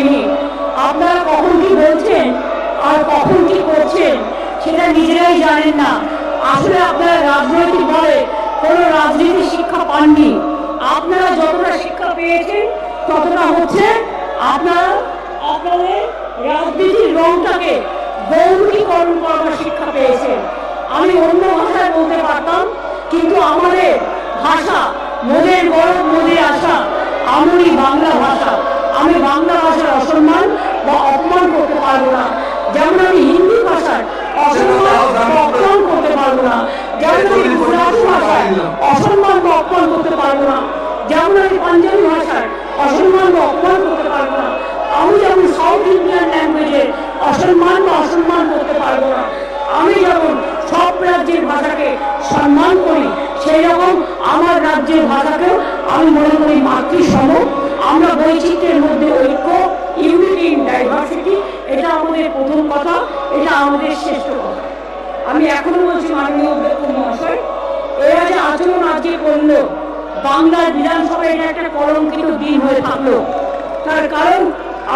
হয়নি। আপনারা কখন কি বলছেন আর কখন কি করছেন সেটা নিজেরাই জানেন না। আসলে আপনারা রাজনৈতিক ভাবে কোনো রাজনীতি শিক্ষা পাননি। আপনারা যতটা শিক্ষা পেয়েছেন, ততটা হচ্ছে আপনারা আপনাদের রাজনীতির রংটাকে গৌরীকরণ করার শিক্ষা পেয়েছেন। আমি অন্য ভাষায় বলতে পারতাম, কিন্তু আমাদের ভাষা, মোদের গরব মোদের আশা আমরি বাংলা ভাষা। আমি বাংলা ভাষার অসম্মান বা অপমান করতে পারব না। যেমন আমি হিন্দি ভাষার অসম্মান বা অপমান করতে পারব না। যেমন আমি গুজরাটি ভাষার অসম্মান বা অপমান করতে পারব না। যেমন আমি পাঞ্জাবি ভাষার অসম্মান বা অপমান করতে পারব না। আমি যেমন সাউথ ইন্ডিয়ান ল্যাঙ্গুয়েজের অসম্মান বা অসম্মান করতে পারব না। আমি যেমন সব রাজ্যের ভাষাকে সম্মান করি সেই রকম আমার রাজ্যের ভাষাকেও আমি মনে করি মাতৃসম। আমরা বৈচিত্র্যের মধ্যে ঐক্য, ইউনিটি ইন ডাইভার্সিটি, এটা আমাদের প্রথম কথা, এটা আমাদের শ্রেষ্ঠ কথা। আমি এখনও বলছি মাননীয় অধ্যক্ষ মহাশয় এরা যে আচরণ আজকে করল, বাংলার বিধানসভায় এটা একটা কলঙ্কিত দিন হয়ে থাকল। তার কারণ,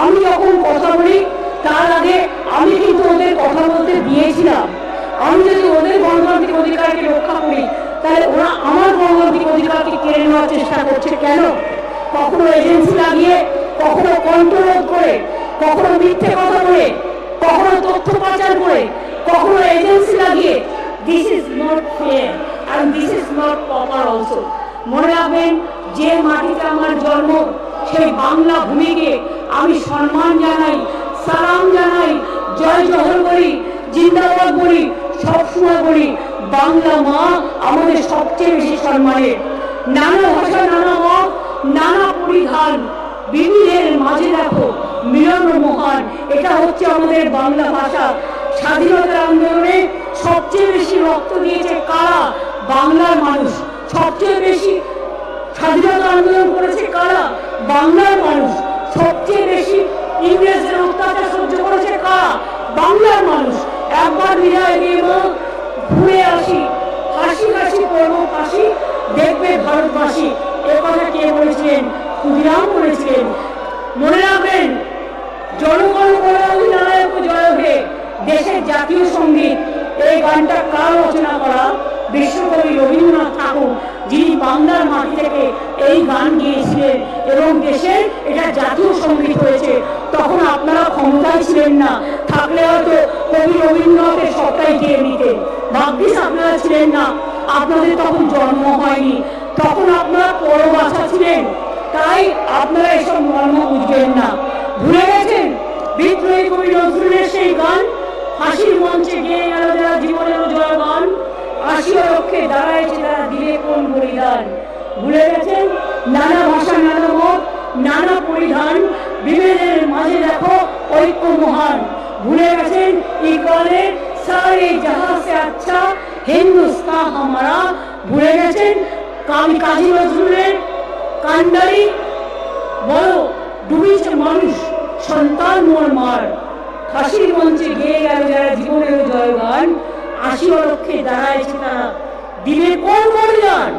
আমি যখন কথা বলি, তার আগে আমি কিন্তু ওদের কথা বলতে দিয়েছিলাম। আমি যদি ওদের গণতান্ত্রিক অধিকারকে রক্ষা করি, তাহলে ওরা আমার গণতান্ত্রিক অধিকারকে কেড়ে নেওয়ার চেষ্টা করছে কেন? কখনো এজেন্সি লাগিয়ে, কখনো কন্ট্রোল করে, কখনো মিথ্যে কথা বলে, কখনো তথ্য পাচার করে, কখনো এজেন্সি লাগিয়ে this is not fair and this is not proper also মনে রাখবেন, যে মাটিতে আমার জন্ম, সেই বাংলা ভূমিকে আমি সম্মান জানাই, সালাম জানাই, জয় জহর বলি জিন্দাবাদ বলি, সবসময় বলি, বাংলা মা আমাদের সবচেয়ে বেশি সম্মানের। নানা ভাষা, নানা মত নানা পরিধান বিবিধের মাঝে দেখো মিলন মহান। এটা হচ্ছে আমাদের বাংলা ভাষা। স্বাধীনতা আন্দোলনে সবচেয়ে বেশি রক্ত দিয়েছে কারা? বাংলার মানুষ। সবচেয়ে বেশি স্বাধীনতা আন্দোলন করেছে কারা? বাংলার মানুষ। সবচেয়ে বেশি ইংরেজদের অত্যাচার সহ্য করেছে কারা? বাংলার মানুষ। একবার বিদায় দিয়ে বল, ঘুরে আসি। হাসি হাসি করব কাশি দেখবে ভারতবাসী। এ কথা কে বলেছিলেন ক্ষুদিরাম বলেছিলেন মনে রাখবেন, জনগণ অধিনায়ক জয় হে দেশের জাতীয় সংগীত, এই গানটা কার রচনা করা? বিশ্বকবি রবীন্দ্রনাথ ঠাকুর, যিনি বাংলার মাটি থেকে এই গান গিয়েছিলেন এবং দেশের এটা জাতীয় সংগীত হয়েছে, তখন আপনারা ক্ষমতায় ছিলেন না। থাকলে হয়তো কবি রবীন্দ্রনাথের সবটাই গিয়ে নিতেন। ভাগ্যিস আপনারা ছিলেন না। আপনাদের তখন জন্ম হয়নি। তখন আপনারা পরবাসা ছিলেন। তাই আপনারা এসব মর্ম বুঝবেন না। ভুলে গেছেন? বিদ্রোহী কবি নজরুলের সেই গান? হাসির মঞ্চে গিয়ে গেল যারা জীবনের জয় গান। আসিও রক্ষে দাঁড়াইছে তারা দিলে কোন বলিদান? ভুলে গেছেন? নানা ভাষা, নানা মত, নানা পরিধান, বিভেদের মাঝে দেখো ঐক্য মহান। ভুলে গেছেন? ইকবালে সারে জাহাঁ সে আচ্ছা হিন্দুস্তান হামারা। ভুলে গেছেন? কামি কাজী নজরুলের কান্ডারি বড় ডুবিছে মানুষ, সন্তান মোর মার। ফাঁসির মঞ্চে গিয়ে গেল যারা জীবনের জয়গান, আশি লক্ষে দাঁড়াইছে তারা। দিলে কোন বলিদান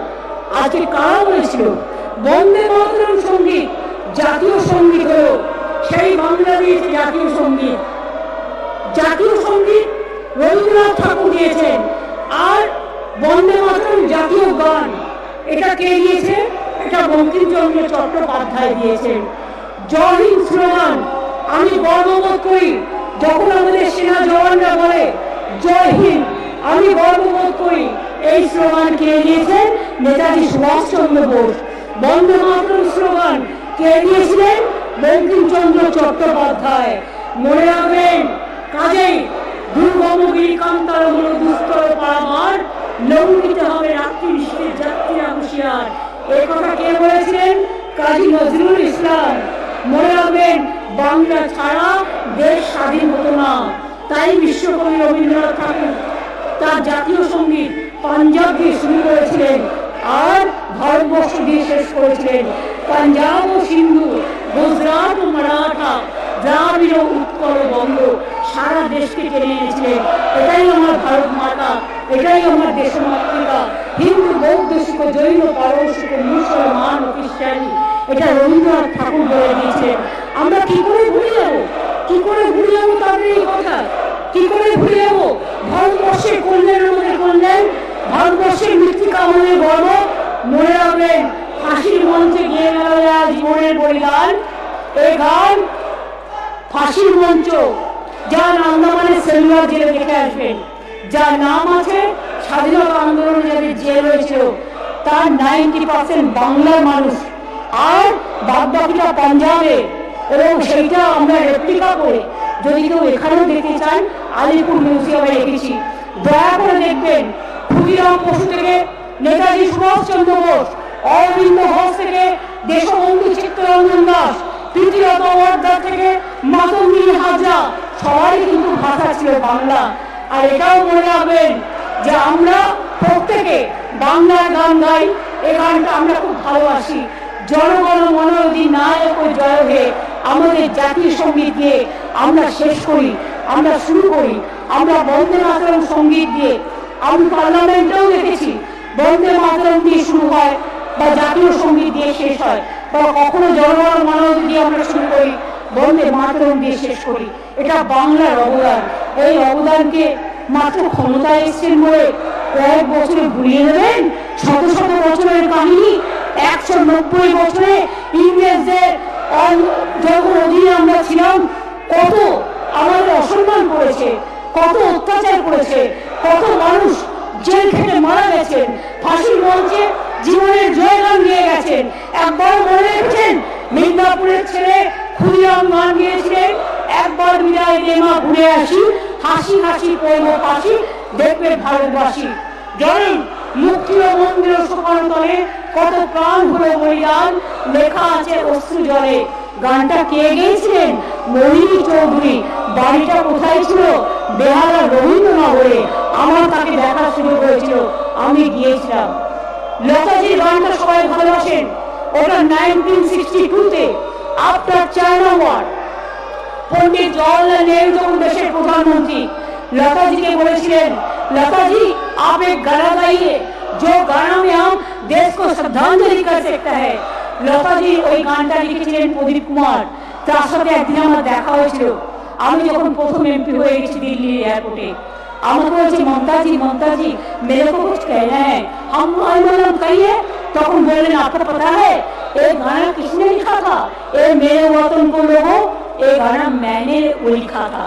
আজকে কারা বলেছিল? বন্দে মাতরম সংগীত, জাতীয় সংগীত হলো সেই বাংলাদেশ জাতীয় সংগীত। জাতীয় সংগীত রবীন্দ্রনাথ ঠাকুর দিয়েছেন, আর বন্দে মাতরম জাতীয় গান। এটা কে দিয়েছে? এটা বঙ্কিমচন্দ্র চট্টোপাধ্যায় দিয়েছেন জয় হিন্দ স্লোগান। আমি গর্ববোধ করি, যখন আমাদের সেনা জওয়ানরা বলে, জয় হিন্দ আমি গর্ববোধ করি, এই স্লোগান কে দিয়েছেন নেতাজি সুভাষচন্দ্র বোস। বন্দে মাতরম স্লোগান কে দিয়েছিলেন বঙ্কিমচন্দ্র চট্টোপাধ্যায়। মনে রাখবেন, কাজেই দুর্গম গিরিকান্তার হল দুস্তর পারাবার লঙ্ঘিত হবে রাত্রি নিষ্ঠের যাত্রীরা হুঁশিয়ার এ কথা কে বলেছিলেন কাজী নজরুল ইসলাম মনে রাখবেন, বাংলা ছাড়া দেশ স্বাধীন হতো না। তাই বিশ্বকবি রবীন্দ্রনাথ ঠাকুর তার জাতীয় সংগীত পাঞ্জাব দিয়ে শুরু করেছিলেন আর ভারতবর্ষ দিয়ে শেষ করেছিলেন। পাঞ্জাব ও সিন্ধু, গুজরাট ও মারাঠা ও উৎকল বঙ্গ সারা দেশকে টেনে এনেছিলেন। এটাই আমার ভারত মাতা, এটাই আমার দেশ দেশমাতৃকা হিন্দু, বৌদ্ধ, শিখ, জৈন পারসিক মুসলমান ও খ্রিস্টানি এটা রবীন্দ্রনাথ ঠাকুর বলে দিয়েছিলেন আমরা কি করে ভুলে নেই এই কথা? কি করে ভুলে যাব? ভারতবর্ষের কল্যাণের মধ্যে কল্যাণ, ভারতবর্ষের মৃত্তিকা আমাদের গর্ব। মনে রাখবেন, ফাঁসির মঞ্চে গিয়ে গেল জীবনের বলিদান। এই গান, ফাঁসির মঞ্চ, যার আন্দামানের সেলুলার জেলে দেখে আসবেন। যার নাম আছে, স্বাধীনতা আন্দোলনে যাদের জেল হয়েছিল, তার নাইনটি পার্সেন্ট বাংলার মানুষ আর বাদ বাকিটা পাঞ্জাবে। এবং সেইটা আমরা রেপ্লিকা করে যদি কেউ এখানেও দেখতে চান আলিপুর মিউজিয়ামে রেখেছি দয়া করে দেখবেন, ক্ষুদিরাম বসু থেকে নেতাজি সুভাষচন্দ্র বোস, অরবিন্দ ঘোষ থেকে দেশবন্ধু চিত্তরঞ্জন দাস, তৃতীয়ত ওয়ার্ডার থেকে মাতঙ্গিনী হাজরা, সবারই কিন্তু ভাষা ছিল বাংলা। আর এটাও মনে রাখবেন যে আমরা প্রত্যেকে বাংলার গান গাই, এ গানটা আমরা খুব ভালোবাসি। জনগণ মনোরধি নায়ক ও জয় হে আমাদের জাতীয় সংগীত দিয়ে আমরা শেষ করি, আমরা শুরু করি। আমরা বন্দে মাতরম সংগীত দিয়ে আমি পার্লামেন্টেও দেখেছি, বন্দে মাতরম দিয়ে শুরু হয় বা জাতীয় সংগীত দিয়ে শেষ হয় বা কখনো জনগণ মনোরধি দিয়ে আমরা শুরু করি, বন্দে মাতরম দিয়ে শেষ করি। এটা বাংলার অবদান। এই অবদানকে মাত্র ক্ষমতায় এসছেন বলে কয়েক বছরে ভুলিয়ে দেবেন? শত শত বছরের কাহিনী একশো নব্বই বছরে ইংরেজদের যখন অধীনে আমরা ছিলাম, কত আমাদের অসম্মান করেছে, কত অত্যাচার করেছে, কত মানুষ জেল খেটে মারা গেছেন, ফাঁসির মঞ্চে জীবনের জয়গান নিয়ে গেছেন। একবার মনে রেখেছেন, মিদনাপুরের ছেলে ক্ষুদিরাম গান গিয়েছিলেন একবার বিদায় দে মা ঘুরে আসি, হাসি হাসি পড়ব পাশি দেখবে ভারতবাসী। জানেন মুক্তি মন্দির সোপান কত প্রাণ হলো বলিদান লেখা আছে অশ্রু জলে। গানটা কে গেয়েছিলেন? মহিনী চৌধুরী। বাড়িটা কোথায় ছিল? বেহালা রবীন্দ্রনগরে। আমার তাকে দেখা শুরু হয়েছিল। আমি গিয়েছিলাম। লতাজির গানটা সবাই ভালোবাসেন। ওটা নাইনটিন সিক্সটি টুতে after China war Pandit Jawaharlal Nehru যখন দেশের প্রধানমন্ত্রী, লতাজিকে বলেছিলেন, লতাজি आप एक गाना गाइए, जो गाना में हम देश को श्रद्धांजलि कर सकता है। लता जी ওই গানটা লিখেছিলেন প্রদীপ কুমার। তার সাথে একদিন আমার দেখা হয়েছিল। আমি যখন প্রথম এমপি হয়ে গেছি দিল্লি এয়ারপোর্টে আমাকে বলছে মমতা জি মমতা জি मेरे को कुछ कहना है हम आंदोलन कहिए तखन बोले आपको पता है एक गाना किसने लिखा था ए मेरे वतन को लोगों एक गाना मैंने लिखा था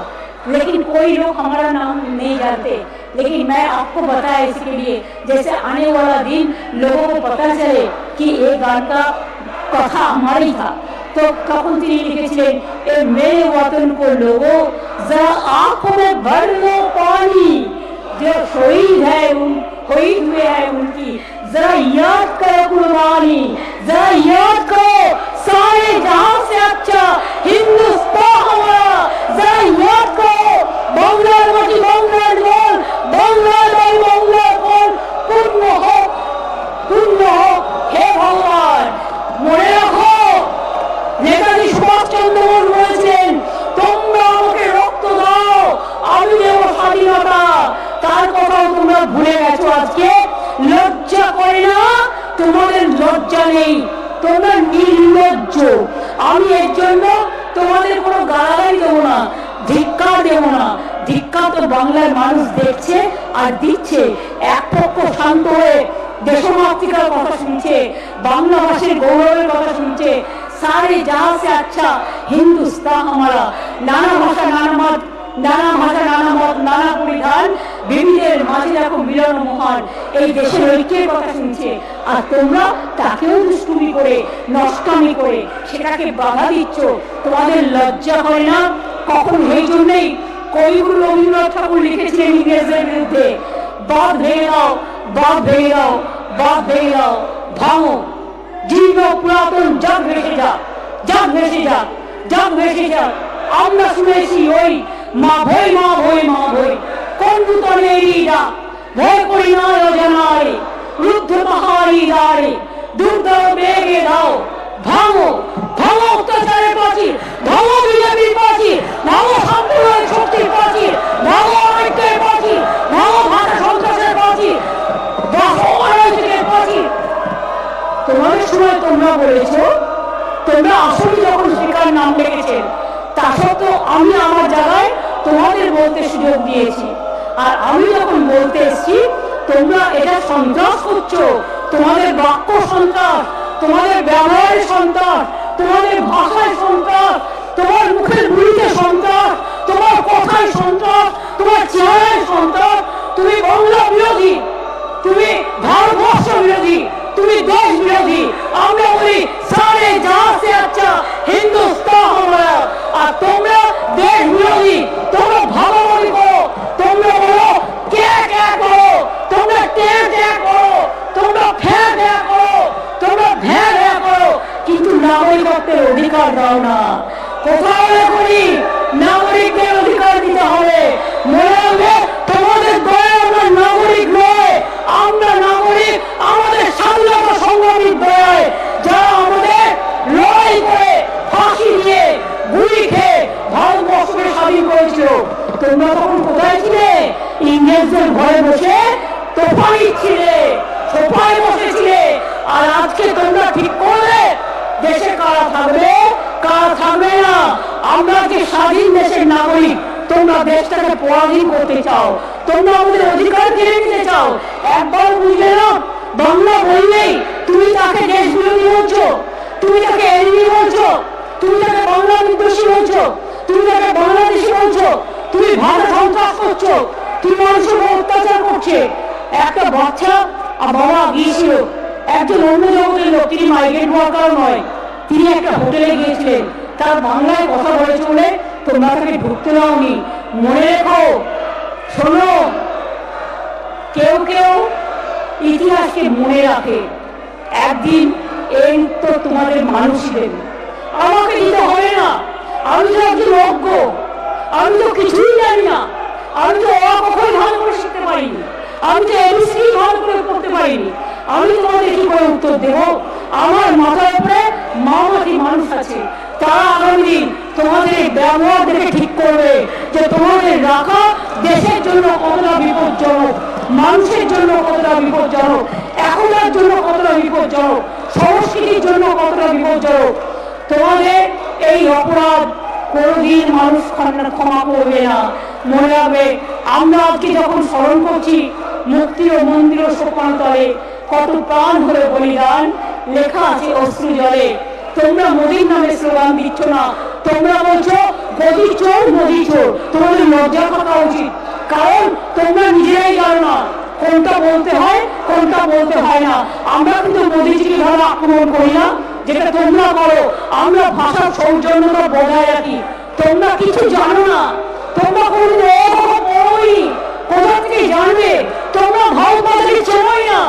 लेकिन कोई लोग हमारा नाम नहीं जानते लेकिन मैं आपको बताया इसके लिए जैसे आने वाला दिन लोगों को पता चले कि ये गान का कथा हमारा ही था तो তখন তিনি লিখেছিলেন এ মেরে वतन को लोगों जरा आंखों में भर लो पानी जो शहीद है उन शहीद हुए हैं उनकी जरा याद करो कुर्बानी जरा याद करो सारे जहां से अच्छा हिंदुस्तान हमारा जरा याद करो বাংলার মাটি বাংলার বাই পূর্ণ হোক পূর্ণ হোক, হে ভগবান। মনে রাখো, নেতাজি সুভাষচন্দ্র বোস তোমরা আমাকে রক্ত দাও, আমি দেব স্বাধীনতা। তার কথাও তোমরা ভুলে গেছো আজকে। লজ্জা করে না, তোমাদের লজ্জা নেই। তোমরা নির্লজ্জ। আমি এর জন্য তোমাদের কোনো গালাগালি দেবো না, ধিক্কার দেবো না। ধিক্কান্ত বাংলার মানুষ দেখছে আর দিচ্ছে। এক পক্ষ শান্ত হয়ে দেশমাতৃকার কথা শুনছে বাংলা ভাষীর গৌরবের কথা শুনছে। সারে যা সে আচ্ছা হিন্দুস্তান আমারা। নানা ভাষা, নানা মত, নানা ভাষা, নানা মত, নানা পরিধান, বিবিধের মাঝে দেখো মিলন মহান। এই দেশের ঐক্যের কথা শুনছে। আর তোমরা তাকেও দুষ্টুমি করে, নষ্টামি করে, সেটাকে বাধা দিচ্ছ। তোমাদের লজ্জা হয় না? কখন এই জন্যেই কবিগুরু রবীন্দ্রনাথ ঠাকুর লিখেছিলেন ইংরেজদের বিরুদ্ধে। বাদ ভেঙে দাও, বাদ ভেঙে দাও, বাদ ভেঙে দাও। ভাঙো। জীর্ণ, পুরাতন জগ ভেসে যাক জগ ভেসে ভেসে আমরা শুনেছি ওই মা ভই মা ভই মা ভই। কোন নূতনেরই ডাক ভয় করি না অজানারে রুদ্ধ পাহাড়ি দাঁড়ে দুর্গা বেগে দাও ভাঙো ভাঙো অত্যাচারের প্রাচীর ভাঙো বিজেপির প্রাচীর ভাঙো সাম্প্রদায়িক শক্তির প্রাচীর ভাঙো ঐক্যের প্রাচীর ভাঙো ভাষা সন্ত্রাসের প্রাচীর ভাঙো অরাজকের প্রাচীর তোমাদের সময় তোমরা বলেছ তোমরা আসলে যখন স্পিকার নাম লিখেছেন তা সত্ত্বেও আমি আমার জায়গায় তোমাদের বলতে সুযোগ দিয়েছি। আর আমি যখন বলতে এসেছি, তোমরা এটা সন্ত্রাস করছ। তোমাদের বাক্য সন্ত্রাস, তোমাদের ব্যবহারের সন্ত্রাস, তোমাদের ভাষায় সন্ত্রাস, তোমার মুখের গুলিতে সন্ত্রাস, তোমার কথায় সন্ত্রাস, তোমার চেহারায় সন্ত্রাস। তুমি বাংলা বিরোধী, তুমি ভারতবর্ষ বিরোধী। তুমি দেশ বিরোধী, আমরা বলি সারে জাহাজ সে আচ্ছা হিন্দুস্তান আমরা। আর তোমরা দেশ বিরোধী, তোমরা ভালো মনে করো, তোমরা বলো কে কে করো, তোমরা কে কে করো, তোমরা ফ্যা ফ্যা করো, তোমরা ভ্যা ভ্যা করো। কিন্তু নাগরিকত্বের অধিকার দাও না। কোথাও করি নাগরিকদের অধিকার দিতে হবে। মনে হবে স্বাধীন করেছিল। তোমরা তখন কোথায় ছিলে? ইংরেজদের ঘরে বসে তোফানি ছিলে, সোফায় বসেছিলে আর আজকে তোমরা ঠিক করলে, দেশে কারা থাকবে? কারা থাকবে না? আমরা যে স্বাধীন দেশের নাগরিক, তোমরা দেশটাকে পরাধীন করতে চাও। তোমরা আমাদের অধিকার কেড়ে নিতে চাও। একবার বুঝলে না বাংলা বললেই তুমি তাকে দেশ বিরোধী বলছো, তুমি তাকে এনিমি বলছো, তুমি তাকে বাংলা বলছো। তুমি তাকে বাংলাদেশি বলছো, তুমি ভাষা সন্ত্রাস করছ, তুমি মানুষের উপর অত্যাচার করছে। একটা বাচ্চা আর বাবা গিয়েছিল, একজন অন্য জগতের লোক, তিনি মাইগ্রেট ওয়ার্কার নয়। তিনি একটা হোটেলে গিয়েছিলেন। তার বাংলায় কথা বলেছে বলে তোমরা তাকে ঢুকতে দাওনি। মনে রেখো, শোনো, কেউ কেউ ইতিহাসকে মনে রাখে। একদিন এই উত্তর তোমাদের মানুষই দেবে আমাকে দিতে হবে না। আমি তো একজন অজ্ঞ আমি তো কিছুই জানি না। আমি তো অ কখনোই ভালো করে শিখতে পারিনি। আমি তো এবিসি ভালো করে পড়তে পারিনি। আমি তোমাদের কি করে উত্তর দেব? আমার মাথার উপরে মামাটি মানুষ আছে। তারা আগামী দিন তোমাদের ব্যবহার দেখে ঠিক করবে যে তোমাদের রাখা দেশের জন্য কতটা বিপজ্জনক, মানুষের জন্য কতটা বিপজ্জনক এখনকার জন্য কতটা বিপজ্জনক, সংস্কৃতির জন্য কতটা বিপজ্জনক। তোমাদের এই অপরাধ কোনোদিন মানুষ ক্ষমা- করবে না। মনে রাখবে, আমরা আজকে যখন স্মরণ করছি, মুক্তি ও মন্দির ও তলে কত প্রাণ হলে বলিদান লেখা আছে অশ্রু জলে। তোমরা মোদীর নামে স্লোগান দিচ্ছ না। তোমরা বলছো গদি চোর, মোদি চোর। তোমাদের লজ্জা থাকা উচিত। কারণ তোমরা নিজেরাই জানো না কোনটা বলতে হয়, কোনটা বলতে হয় না। আমরা কিন্তু মোদীজিকে ভাবে আক্রমণ করি না। যেটা তোমরা করো আমরা ভাষার সৌজন্যতা বজায় রাখি। তোমরা কিছু জানো না, তোমরা কোনদিন কোথা থেকে জানবে? তোমরা মাতাকে চেনোই না।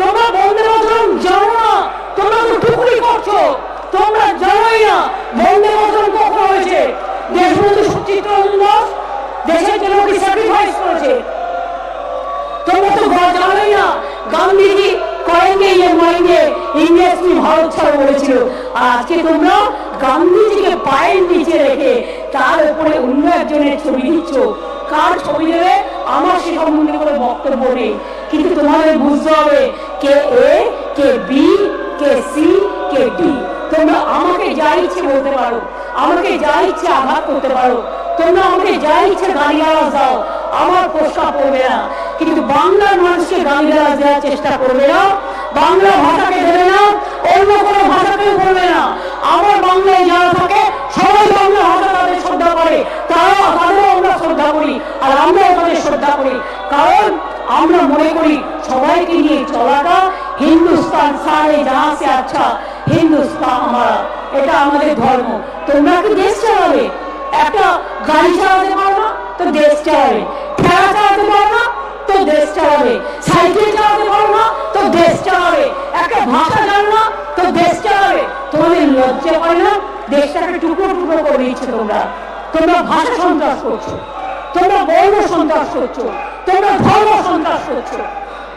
তোমরা মাতরম জানো না। তোমরা তো টুকরি করছ। তোমরা জানোই না বন্দে মাতরম কখন হয়েছে দেশবন্ধু সুচিত্র দাস দেশের জন্য কি স্যাক্রিফাইস করেছে তোমরা তো ঘর জানোই না গান্ধীজি কয়েঙ্গে ইয়ে মাইন্ডে ইংরেজ কি ভারত ছাড় বলেছিল, আজকে তোমরা গান্ধীজিকে পায়ের নিচে রেখে তার উপরে অন্য একজনের ছবি দিচ্ছ। কার ছবি দেবে? আমার সে সম্বন্ধে কোনো বক্তব্য নেই। কিন্তু তোমাদের বুঝতে হবে, কে এ, কে বি, কে সি, কে ডি। তোমরা আমাকে যা ইচ্ছে বলতে পারো, আমাকে যা ইচ্ছে আঘাত করতে পারো। তোমরা আমাকে যা ইচ্ছে গালিগালাজ দাও, আমার প্রস্তাব করবে না। কিন্তু বাংলার মানুষকে গালিগালাজ দেওয়ার চেষ্টা করবে না। বাংলা ভাষাকে দেবে না অন্য কোনো ভাষাকেও বলবে না। আমার বাংলায় যারা থাকে, সবাই বাংলা ভাষা তাদের শ্রদ্ধা করে। তারা তাদেরও আমরা শ্রদ্ধা করি, আর আমরাও তাদের শ্রদ্ধা করি। কারণ আমরা মনে করি সবাইকে নিয়ে চলাটা হিন্দুস্তান সারে যাহা সে আচ্ছা হিন্দুস্তান আমার। এটা আমাদের ধর্ম। তোমরা কি দেশ চালাবে? একটা গাড়ি চালাতে পারো না, তো দেশ চালাবে। ঠেলা চালাতে পারো না, তো দেশ চালাবে। সাইকেল চালাতে পারো না তো দেশ চালাবে একটা ভাষা জানো তো দেশ চালাবে তোমাদের লজ্জা করে দেশটাকে টুকরো টুকরো করে দিচ্ছে তোমরা। তোমরা ভাষা সন্ত্রাস করছ। তোমরা বর্ণ সন্ত্রাস করছ। তোমরা ধর্ম সন্ত্রাস করছ।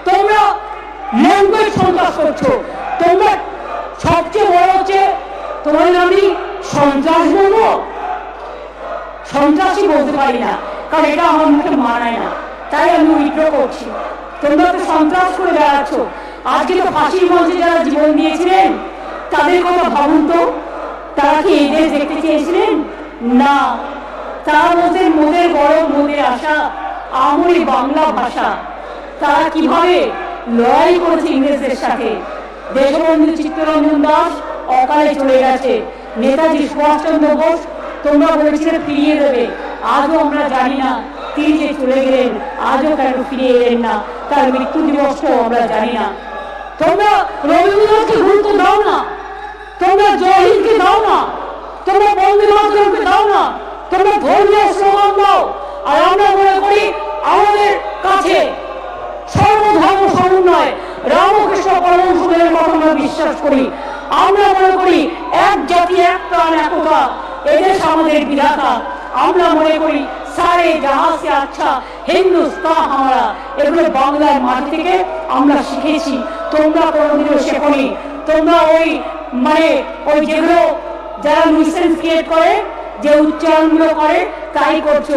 তোমরা ল্যাঙ্গুয়েজ সন্ত্রাস করছ। তোমরা সবচেয়ে বড় হচ্ছে তোমাদের আমি সন্ত্রাস বলব? সন্ত্রাসী বলতে পারি না। কারণ এটা আমার মুখে মানায় না। তাই আমি উইথড্র করছি। তোমরা তো সন্ত্রাস করে বেড়াচ্ছ। আজকে তো ফাঁসির মঞ্চে যারা জীবন দিয়েছিলেন, তাদের কথা ভাবুন তো। তারা কি এই দেখতে চেয়েছিলেন? না। তারা বলছেন, মোদের বড়, মোদের আশা। আমরি বাংলা ভাষা। তারা কীভাবে লড়াই করেছে ইংরেজদের সাথে? দেশবন্ধু চিত্তরঞ্জন দাস অকালে চলে গেছে। নেতাজি সুভাষচন্দ্র বোস তোমরা বলেছিলে ফিরিয়ে দেবে। আজও আমরা জানি না। তিনি যে চলে গেলেন, আজও কেন ফিরে এলেন না? তার মৃত্যু দিবসটাও আমরা জানি না। তোমরা রবীন্দ্রনাথকে গুরুত্ব দাও না। তোমরা জয়হিন্দকে দাও না। তোমরা বন্দে মাতরমকে দাও না। তোমরা ধর্মীয় স্লোগান দাও। আর আমরা মনে করি, আমাদের কাছে সর্বধর্ম সমন্বয়। রামকৃষ্ণ পরমশুভের কথা আমরা বিশ্বাস করি। আমরা মনে করি, এক জাতি, এক প্রাণ একতা এদেশ আমাদের বিধাতা। আমরা মনে করি সারে জাহাজ আচ্ছা হিন্দুস্তান আমরা। এগুলো বাংলার মাটি থেকে আমরা শিখেছি। তোমরা কোনোদিনও শেখনি। তোমরা ওই মানে ওই যেগুলো যারা নিউসেন্স ক্রিয়েট করে, যে উচ্চারণগুলো করে, তাই করছ।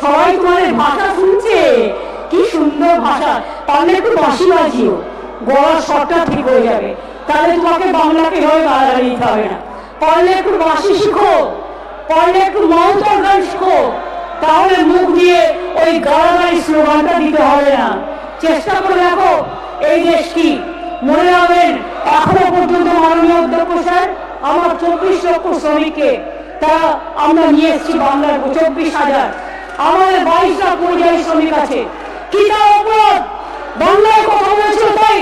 সবাই তোমাদের ভাষা শুনছে? কি সুন্দর ভাষা। পারলে একটু বাঁশি বাজিও। গলার স্বরটা ঠিক হয়ে যাবে। তাহলে তোমাকে বাংলাকে হয়ে গালাগালি দিতে হবে না। পারলে একটু বাঁশি শিখো। পারলে একটু মমতার গান শিখো। তাহলে মুখ দিয়ে ওই গালাগালি স্লোগানটা দিতে হবে না। চেষ্টা করে দেখো, এই দেশ কি? মনে রাখবেন, এখনও পর্যন্ত মাননীয় অধ্যক্ষ স্যার আমার চব্বিশ লক্ষ শ্রমিককে তারা আমরা নিয়ে এসেছি বাংলার চব্বিশ হাজার। আমাদের বাইশ লাখ পরিযায়ী শ্রমিক আছে। কি তার অপরাধ? বাংলায় কথা বলেছিল তাই।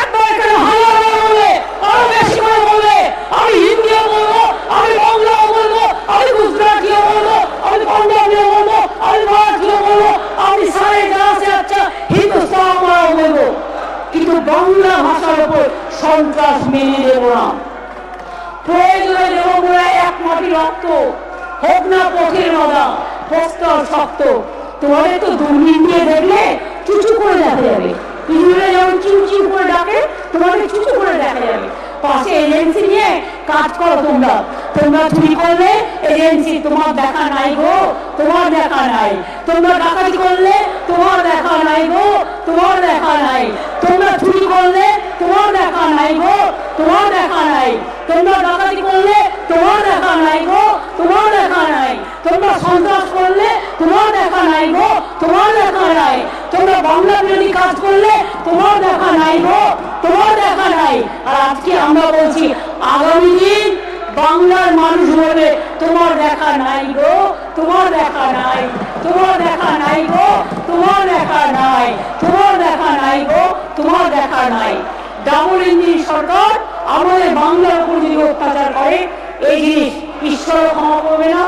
একবার এখানে হাজার বললে আরও বেশি করে বললে আমি হিন্দিও বলব, আমি বাংলাও বলব, আমি গুজরাটিও বলব আমি পাঞ্জাবিও বলব আমি মারাঠিও বলব আমি সারে যারা সে আচ্ছা হিন্দুস্তান আমরাও বলব কিন্তু বাংলা ভাষার উপর সন্ত্রাস মেনে দেব না প্রয়োজনে দেব বলে এক মাটি রক্ত, হোক না পথের মজা প্রস্তর শক্ত। তোমাদের তো দুর্নীতি দিয়ে দেখলে চুচু করে দেখা যাবে। ইঁদুরে যেমন চিউ করে ডাকে, তোমাদের চুচু করে দেখা যাবে। পাশে এজেন্সি নিয়ে কাজ করো তোমরা। তোমরা চুরি করলে এজেন্সি তোমার দেখা নাই গো তোমার দেখা নাই তোমরা ডাকাতি করলে তোমার দেখা নাই গো তোমার দেখা নাই তোমরা চুরি করলে তোমার দেখা নাই গো তোমার দেখা নাই তোমরা ডাকাতি করলে তোমার দেখা নাই গো তোমার দেখা নাই তোমরা সন্ত্রাস করলে তোমার দেখা নাই গো তোমার দেখা নাই তোমরা বাংলা বিরোধী কাজ করলে তোমার দেখা নাই গো তোমার দেখা নাই আর আজকে আমরা বলছি আগামী দিন বাংলার মানুষ বলে তোমার দেখা নাই গো, তোমার দেখা নাই, তোমার দেখা নাই গো, তোমার দেখা নাই, তোমার দেখা নাই গো, তোমার দেখা নাই। ডাবল ইঞ্জিন সরকার আমাদের বাংলার উপর যদি অত্যাচার করে, এই জিনিস ঈশ্বর ক্ষমা করবে না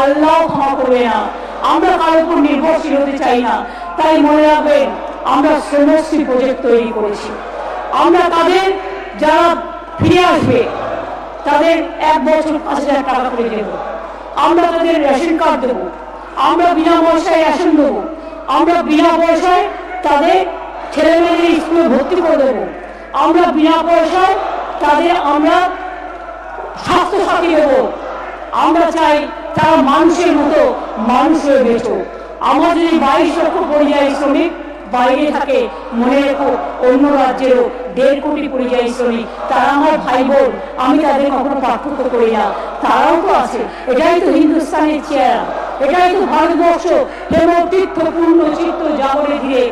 আল্লাহ ক্ষমা করবে না। আমরা কারোর উপর নির্ভরশীল হতে চাই না। তাই মনে রাখবেন, আমরা শ্রমশ্রী প্রজেক্ট তৈরি করেছি। আমরা তাদের যারা ফিরে আসবে তাদের এক বছর পাঁচ হাজার টাকা করে দেবো। আমরা তাদের রেশন কার্ড দেবো। আমরা বিনা পয়সায় রেশন দেবো। আমরা বিনা পয়সায় তাদের ছেলে মেয়েদের স্কুলে ভর্তি করে দেবো। আমরা বিনা পয়সায় তাদের আমরা স্বাস্থ্য সাথী দেবো। আমরা চাই তারা মানুষের মতো মানুষ হয়ে বেঁচো আমার যদি বাইশ লক্ষ পরিযায়ী শ্রমিক বাইরে থাকে, মনে রেখো, অন্য রাজ্যেরও দেড় কোটি পরিযায়ী শ্রমিক, তারা আমার ভাই বোন আমি তাদের কখনো পার্থক্য করি না। তারাও তো আছে, এটাই তো হিন্দুস্তানের চেহারা, এটাই তো ভারতবর্ষ হেমতীর্থ পূর্ণ চিত্ত জাগরে ধীরে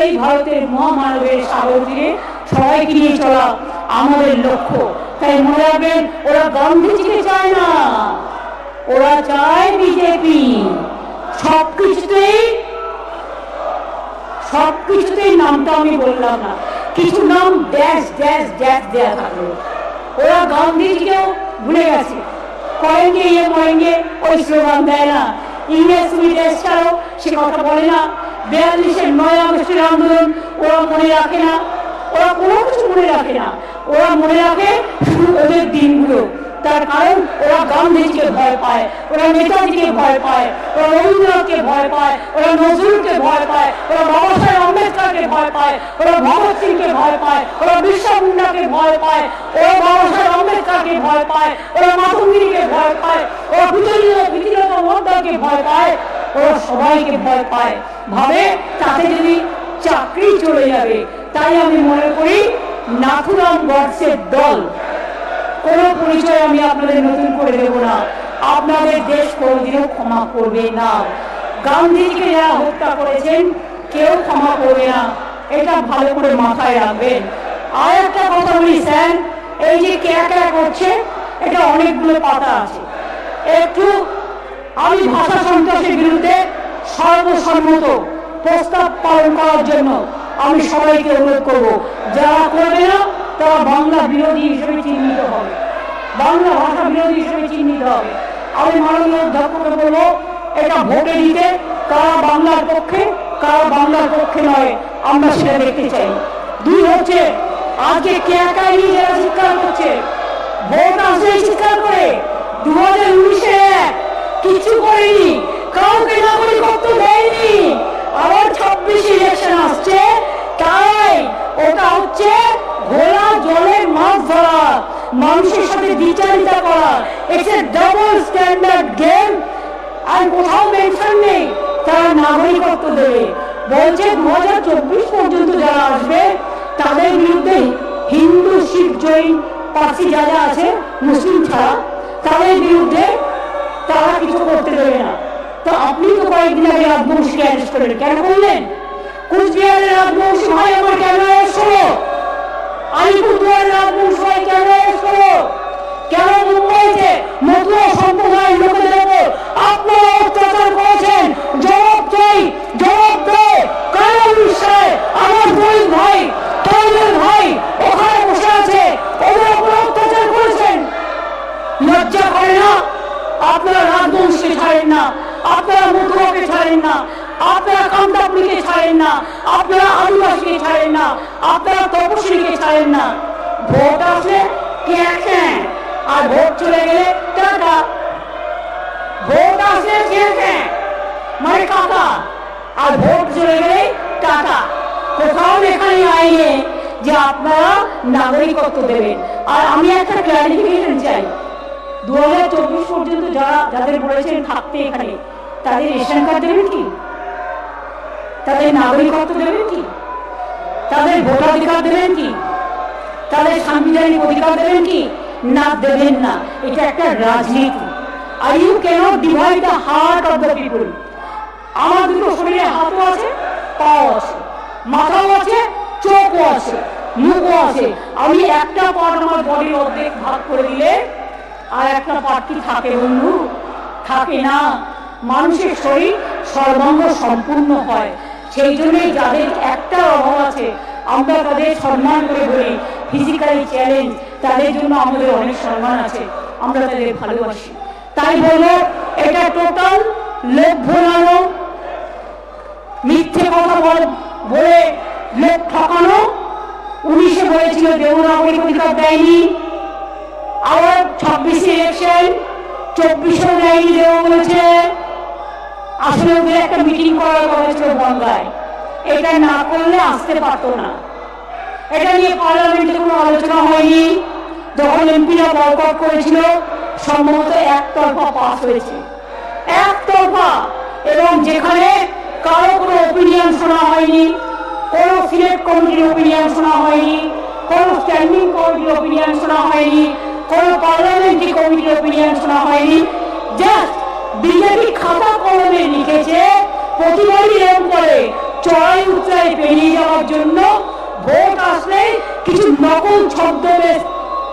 এই ভারতের মহামানবের সাগর তীরে সবাইকে নিয়ে চলা আমাদের লক্ষ্য। তাই মনে রাখবেন, ওরা গান্ধীজিকে চায় না। ওরা চায় বিজেপি। সব কিছুতেই সব কিছুতেই নামটা আমি বললাম না। কিছু নাম ড্যাশ ড্যাশ ড্যাশ দেয়া থাকল। ওরা গান্ধীজিকেও ভুলে গেছে। কয়েঙ্গে ইয়ে ময়েঙ্গে, ওই স্লোগান দেয় না। ইংরেজ তুমি দেশ ছাড়ো সে কথা বলে না। বিয়াল্লিশের নয় আগস্টের আন্দোলন ওরা মনে রাখে না। ওরা কোনো কিছু মনে রাখে না। ওরা মনে রাখে শুধু ওদের দিনগুলো। তার কারণ ওরা গান্ধীজিকে ভয় পায় ওরা নেতাজিকে ভয় পায় ওরা রবীন্দ্রনাথকে ভয় পায় ওরা নজরুলকে ভয় পায় ওরা বাবা সাহেব ভয় পায় ওরা ভগৎ সিংকে ভয় পায় ওরা বিরসা মুন্ডাকে ভয় পায় ওরা বাবা সাহেব ভয় পায় ওরা মাতঙ্গিনীকে ভয় পায় ওরা বিতরীয় মোদ্দাকে ভয় পায় ওরা সবাইকে ভয় পায় ভাবে তাতে যদি চাকরি চলে যাবে তাই আমি মনে করি নাথুরাম গডসের দল কোনো পরিচয় আমি আপনাদের নতুন করে দেব না। আপনাদের দেশ কোনোদিনও ক্ষমা করবে না। গান্ধীজিকে যারা হত্যা করেছেন, কেউ ক্ষমা করবে না। এটা ভালো করে মাথায় রাখবেন। আর একটা কথা বলি, স্যার, এই যে কেয়া কেয়া করছে, এটা অনেকগুলো পাতা আছে। একটু, আমি ভাষা সন্ত্রাসের বিরুদ্ধে সর্বসম্মত প্রস্তাব পালন করার জন্য আমি সবাইকে অনুরোধ করব। যারা করবে না তারা বাংলা বিরোধী হিসেবে চিহ্নিত হবে। বাংলা ভাষা বিরোধী হিসেবে চিহ্নিত হবে। আমি মাননীয় অধ্যাপককে বলব, এটা ভোটে দিতে কারা বাংলার পক্ষে কারা বাংলার পক্ষে নয়, আমরা সেটা দেখতে চাই। দুই হচ্ছে, আজকে কে একাই নিয়ে যারা স্বীকার করছে? ভোট আসলে স্বীকার করে। দু হাজার উনিশে কিছু করেনি, কাউকে নাগরিকত্ব দেয়নি। আবার ছাব্বিশে ইলেকশন আসছে তাই ওটা হচ্ছে ঘোড়া জলের মাছ ধরা, মানুষের সাথে বিচারিতা করা। ইটস ডাবল স্ট্যান্ডার্ড গেম আর কোথাও মেনশন নেই, তারা নাগরিকত্ব দেবে। বলছে দু হাজার চব্বিশ পর্যন্ত যারা আসবে, তাদের বিরুদ্ধে হিন্দু, শিখ, জৈন, পার্সি যারা আছে, মুসলিম ছাড়া, তাদের বিরুদ্ধে তারা কিছু করতে দেবে না। তো আপনি তো কয়েকদিন আগে রাজবংশীকে অ্যারেস্ট করলেন কেন করলেন? কুচবিহারের রাজবংশী ভাই আমার হলো আলিপুরদুয়ারের রাজবংশী ভাই কেন অ্যারেস্ট হলো কেন মুম্বাইতে মতুয়া সম্প্রদায়ের লোকেদের উপর আপনারা অত্যাচার করেছেন? জবাব চাই, জবাব দে কারণ বিষয়ে আমার দুই ভাই তৈলের ভাই ওখানে বসে আছে। ওদের উপর অত্যাচার করেছেন? লজ্জা করে না? আপনারা রাজবংশকে ছাড়েন না। আপনারা মধুয়াকে ছাড়েন না। আপনারা কান্তাপুরীকে ছাড়েন না আপনারা আদিবাসীকে ছাড়েন না আপনারা তপশিলীকে ছাড়েন না ভোট আসলে কে কে আর ভোট চলে গেলে টাটা ভোট আসলে কে কে মানে কাকা আর ভোট চলে গেলে টাটা কোথাও এখানে আইনে যে আপনারা নাগরিকত্ব দেবেন আর আমি একটা ক্লারিফিকেশন চাই দু হাজার চব্বিশ পর্যন্ত যারা যাদের বলেছেন থাকতে এখানে তাদের রেশন কার্ড দেবেন কি তাদের নাগরিকত্ব দেবেন কি? তাদের ভোটাধিকার দেবেন কি? তাদের সাংবিধানিক অধিকার দেবেন কি? না, দেবেন না। এটা একটা রাজনীতি। আর you can't divide the heart of the people আমার দুটো শরীরে হাতও আছে, পাও আছে, মাথাও আছে, চোখও আছে, মুখও আছে। আমি একটা পার্ট আমার বডির অর্ধেক ভাগ করে দিলে আর একটা পার্ট কি থাকে বন্ধু? থাকে না। মানুষের শরীর সর্বাঙ্গ সম্পূর্ণ হয়। সেই জন্যই যাদের একটা অভাব আছে, আমরা তাদের সম্মান করে বলি ফিজিক্যালি চ্যালেঞ্জ তাদের জন্য আমাদের অনেক সম্মান আছে, আমরা তাদের ভালোবাসি। তাই বলব, এটা টোটাল লোক ভোলানো মিথ্যে কথা বল লোক ঠকানো। উনিশে বলেছিল দেবনাগরিক অধিকার দেয়নি, আবার ছাব্বিশে ইলেকশন চব্বিশেও দেয়নি দেব বলেছে আসলে ওদের একটা মিটিং করার কথা ছিল এটা না করলে আসতে পারতো না। এটা নিয়ে পার্লামেন্টে কোনো আলোচনা হয়নি। যখন এমপিরা বয়কট করেছিল, সম্ভবত একতরফা পাস হয়েছে। একতরফা! এবং যেখানে কারও কোনো ওপিনিয়ন শোনা হয়নি, কোনো সিলেক্ট কমিটির ওপিনিয়ন শোনা হয়নি, কোনো স্ট্যান্ডিং কমিটির ওপিনিয়ন শোনা হয়নি, কোনো পার্লামেন্টারি কমিটির ওপিনিয়ন শোনা হয়নি। জাস্ট বিজেপি খাতা কলমে লিখেছে, প্রতিবারই এরকম করে চড়াই উচ্চাই পেরিয়ে যাওয়ার জন্য ভোট আসলে কিছু নকল ছদ্মবেশ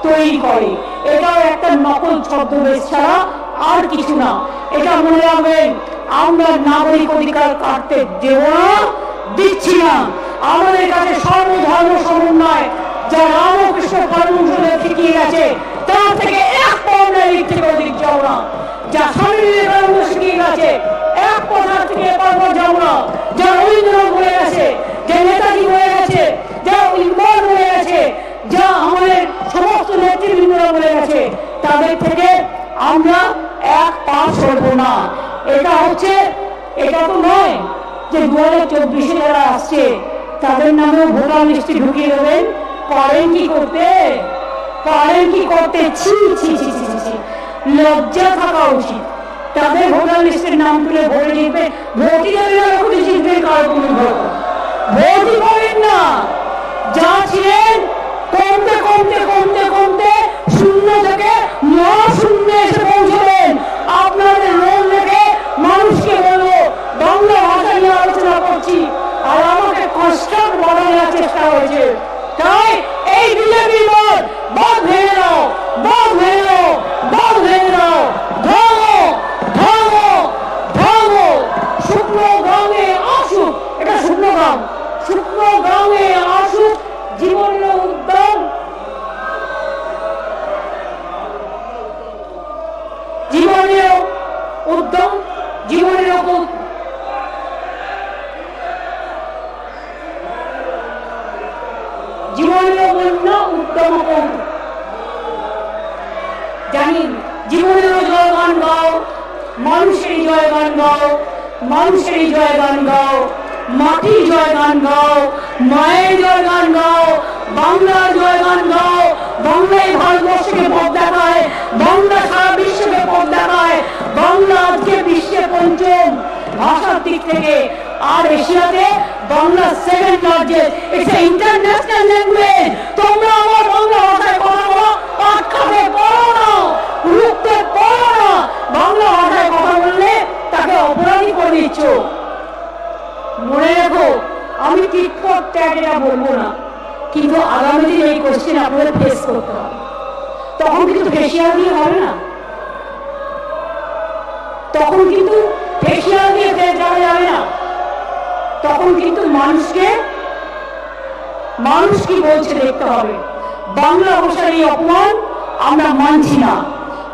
তৈরি করে। এটাও একটা নকল ছদ্মবেশ ছাড়া আর কিছু না। এটা মনে রাখবেন, আমরা নাগরিক অধিকার কাটতে দেব না, দিচ্ছি না। আমাদের কাছে সর্বধর্ম সমন্বয়, যা রামকৃষ্ণ পরমহংসদেব শিখিয়ে গেছে, তার থেকে এক দিক থেকে অধিক যাও না। যা স্বামী বিবেকানন্দ শিখিয়ে গেছে এক পথার থেকে যাও না যা রবীন্দ্রনাথ বলে গেছে যে নেতাজি বলে গেছে যা ইকবাল বলে গেছে যা আমাদের সমস্ত নেতৃবৃন্দরা বলে গেছে তাদের থেকে আমরা এক পা সরবো না। এটা হচ্ছে এটা তো নয় যে দু হাজার চব্বিশে যারা আসছে তাদের নামেও ভোটার লিস্টে ঢুকিয়ে দেবেন। পারেন কি করতে? পারেন কি করতে? ছি ছি ছি ছি, ছি। লজ্জা থাকা উচিত। তবে ভোটার লিস্টের নাম তুলে ভোটে জিতবে ভোটই দেবে ভোটে জিতবে কারও কোনো ভোট ভোটই করেন না। যা ছিলেন কমতে কমতে কমতে কমতে শূন্য থেকে মহাশূন্য এসে পৌঁছবেন আপনাদের রোল রেখে মানুষকে বলব, বাংলা ভাষা নিয়ে আলোচনা করছি আর আমাকে কষ্টক বানানোর চেষ্টা হয়েছে। তাই এই বিজেপি বোর্ড বাদ ভেঙে দাও, বাদ ভেঙে দাও। শুক্রগ্রাম শুক্রগ্রামে আসুক জীবনের উদ্যান। জীবনের উদ্যম জীবনের উপর। জীবনের অপূর্ণ উত্তম কোণ জানি, জীবনের জয়গান গাও, মানুষের জয়গান গাও, মানুষের জয়গান গাও। মাটির জয়গান গাও মায়ের জয়গান গাও বাংলার জয়গান গাও, বাংলায় ভারতবর্ষকে পথ দেখায়, বাংলা সারা বিশ্বকে পথ দেখায়, বাংলা আজকে বিশ্বে পঞ্চম ভাষার দিক থেকে। আর এশিয়াতে Bangla second largest it's international language তোমরা আমার বাংলা ভাষায় কথা বলো খাবে পড়ো না, রুখতে পড়ো না। বাংলা ভাষায় কথা বললে তাকে অপরাধী করে দিচ্ছ। মনে রেখো, আমি টিটফট ট্যাগ এটা বলব না। কিন্তু আগামী দিন এই কোশ্চেন আপনাদের ফেস করতে হবে। তখন কিন্তু ফেসিয়াল দিয়ে হবে না। তখন কিন্তু ফেসিয়াল দিয়ে ফেস যাওয়া যাবে না। তখন কিন্তু মানুষকে, মানুষ কি বলছে দেখতে হবে। বাংলা ভাষার এই অপমান আমরা মানছি না।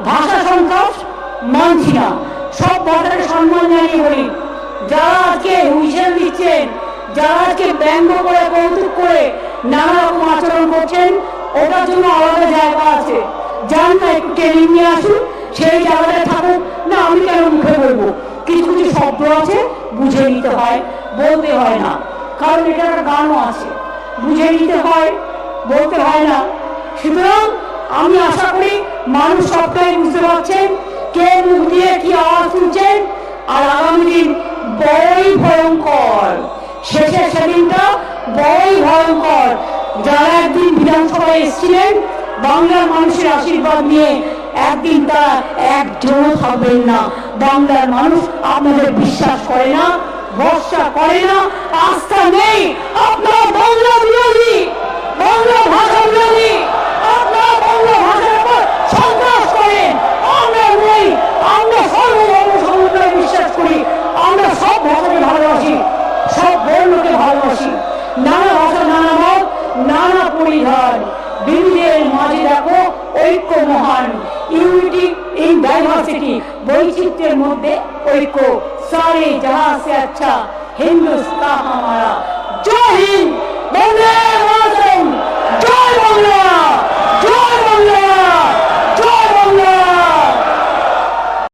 ভাষা সন্ত্রাস মানছি না। সব ভাষাকে সম্মান জানিয়ে বলি। যারা আজকে হুইসেল দিচ্ছেন যারা আজকে ব্যঙ্গ করে, কৌতুক করে নানা রকম আচরণ করছেন, ওটার জন্য আলাদা জায়গা আছে। যান না, একটু ট্রেনিং নিয়ে আসুন, সেই জায়গাটায় থাকুক না, আমি কেন মুখে বলব? কিছু কিছু শব্দ আছে, বুঝে নিতে হয়, বলতে হয় না। কারণ এটা একটা গানও আছে। বুঝে নিতে হয়, বলতে হয় না। সুতরাং আমি আশা করি মানুষ সবটাই বুঝতে পারছেন, কে মুখ দিয়ে কি আওয়াজ শুনছেন আর আগামী দিন বড়ই ভয়ঙ্কর। শেষের সেদিনটা বড়ই ভয়ঙ্কর। যারা একদিন বিধানসভায় এসেছিলেন, বাংলার মানুষের আশীর্বাদ নিয়ে একদিন তারা একজনও থাকবেন না। বাংলার মানুষ আপনাদের বিশ্বাস করে না, ভরসা করে না, আস্থা নেই। আপনার বাংলা বিরোধী, বাংলা ভাষা বিরোধী, আপনার বাংলা ভাষার উপর সন্ত্রাস করেন। আমরা নই, আমরা সর্বধর্ম সমুদ্রে বিশ্বাস করি। ভাষাকে ভালোবাসি, সব বর্ণকে ভালোবাসি। নানা ভাষা, নানা মত, নানা পরিধান। বিরোধের মাঝে দেখো ঐক্য মহান। ইউনিটি ইন ডাইভার্সিটি বৈচিত্র্যের মধ্যে ঐক্য। সারে যাহা সে আচ্ছা হিন্দুস্তান আমারা। জয় হিন্দ! বন্দে মাতরম! জয় বাংলা!